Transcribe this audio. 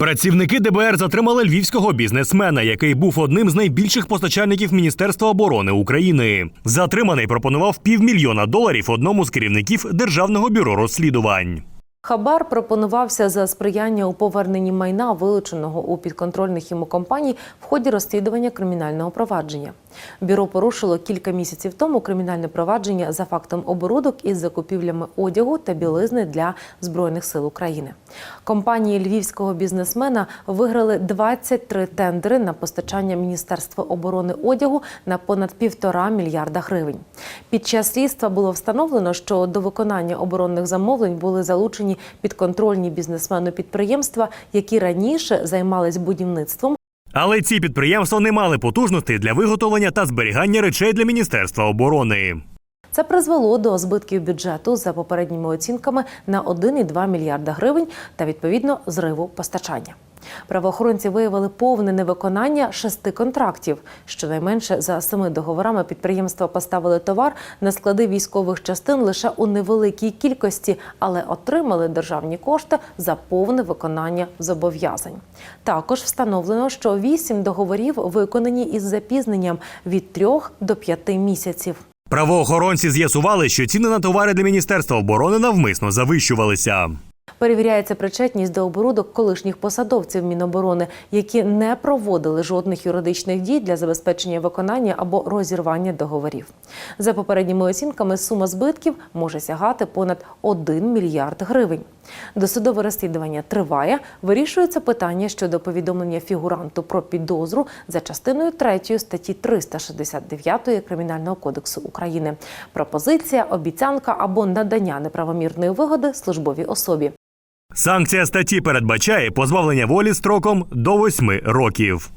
Працівники ДБР затримали львівського бізнесмена, який був одним з найбільших постачальників Міністерства оборони України. Затриманий пропонував півмільйона доларів одному з керівників Державного бюро розслідувань. Хабар пропонувався за сприяння у поверненні майна, вилученого у підконтрольних йому компаній в ході розслідування кримінального провадження. Бюро порушило кілька місяців тому кримінальне провадження за фактом оборудок із закупівлями одягу та білизни для збройних сил України. Компанії львівського бізнесмена виграли 23 тендери на постачання Міністерства оборони одягу на понад півтора мільярда гривень. Під час слідства було встановлено, що до виконання оборонних замовлень були залучені підконтрольні бізнесмену підприємства, які раніше займались будівництвом. Але ці підприємства не мали потужностей для виготовлення та зберігання речей для Міністерства оборони. Це призвело до збитків бюджету за попередніми оцінками на 1,2 мільярда гривень та відповідно зриву постачання. Правоохоронці виявили повне невиконання шести контрактів. Щонайменше за семи договорами підприємства поставили товар на склади військових частин лише у невеликій кількості, але отримали державні кошти за повне виконання зобов'язань. Також встановлено, що вісім договорів виконані із запізненням від трьох до п'яти місяців. Правоохоронці з'ясували, що ціни на товари для Міністерства оборони навмисно завищувалися. Перевіряється причетність до оборудок колишніх посадовців Міноборони, які не проводили жодних юридичних дій для забезпечення виконання або розірвання договорів. За попередніми оцінками, сума збитків може сягати понад 1 мільярд гривень. Досудове розслідування триває. Вирішується питання щодо повідомлення фігуранту про підозру за частиною 3 статті 369 Кримінального кодексу України. Пропозиція, обіцянка або надання неправомірної вигоди службовій особі. Санкція статті передбачає позбавлення волі строком до восьми років.